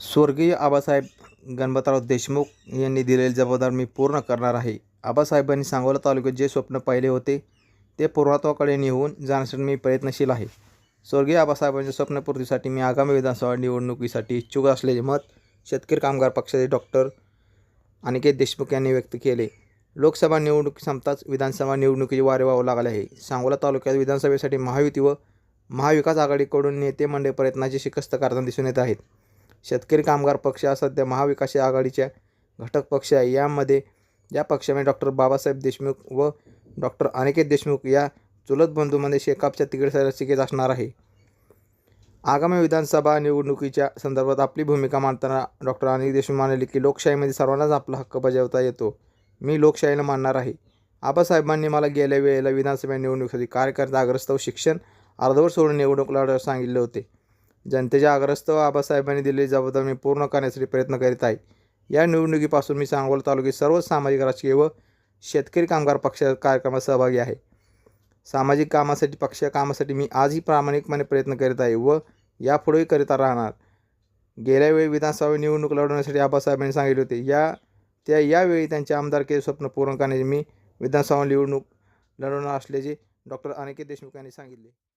स्वर्गीय आबासाहेब गणपतराव देशमुख यांनी दिलेली जबाबदारी मी पूर्ण करणार आहे. आबासाहेबांनी सांगोला तालुक्यात जे स्वप्न पाहिले होते ते पूर्णत्वाकडे नेऊन जाण्यासाठी मी प्रयत्नशील आहे. स्वर्गीय आबासाहेबांच्या स्वप्नपूर्तीसाठी मी आगामी विधानसभा निवडणुकीसाठी इच्छुक असलेले मत शेतकरी कामगार पक्षाचे डॉक्टर अनिकेत देशमुख यांनी व्यक्त केले. लोकसभा निवडणूक संपताच विधानसभा निवडणुकीचे वारे वाहू लागले आहे. सांगोला तालुक्यात विधानसभेसाठी महायुती व महाविकास आघाडीकडून नेते मंडळ प्रयत्नाची शिकस्त करताना दिसून येत आहेत. शेतकरी कामगार पक्ष हा सध्या महाविकास आघाडीच्या घटक पक्ष आहे. यामध्ये या पक्षामध्ये डॉक्टर बाबासाहेब देशमुख व डॉक्टर अनिकेत देशमुख या चुलत बंधूमध्ये शेकापच्या तिकडे रसिकेत असणार आहे. आगामी विधानसभा निवडणुकीच्या संदर्भात आपली भूमिका मांडताना डॉक्टर अनिल देशमुख म्हणाले की लोकशाहीमध्ये सर्वांनाच आपला हक्क बजावता येतो. मी लोकशाहीला मानणार आहे. आबासाहेबांनी मला गेल्या वेळेला विधानसभा निवडणुकीसाठी कार्यकर्ता अग्रस्त व शिक्षण अर्धवर सोडून निवडणूक लढवण्यास सांगितले होते. जनतेच्या अग्रस्त व आबासाहेबांनी दिलेली जबाबदारी मी पूर्ण करण्यासाठी प्रयत्न करीत आहे. या निवडणुकीपासून मी सांगोला तालुक्यात सर्व सामाजिक राजकीय व शेतकरी कामगार पक्षाच्या कार्यक्रमात सहभागी आहे. सामाजिक कामासाठी पक्ष कामासाठी मी आजही प्रामाणिकपणे प्रयत्न करीत आहे व यापुढेही करीत राहणार. गेल्या वेळी विधानसभा निवडणूक लढवण्यासाठी आबासाहेबांनी सांगितले होते. या त्या यावेळी त्यांचे आमदारकीचे स्वप्न पूर्ण करण्याचे मी विधानसभा निवडणूक लढवणार असल्याचे डॉक्टर अनिकेत देशमुख यांनी सांगितले.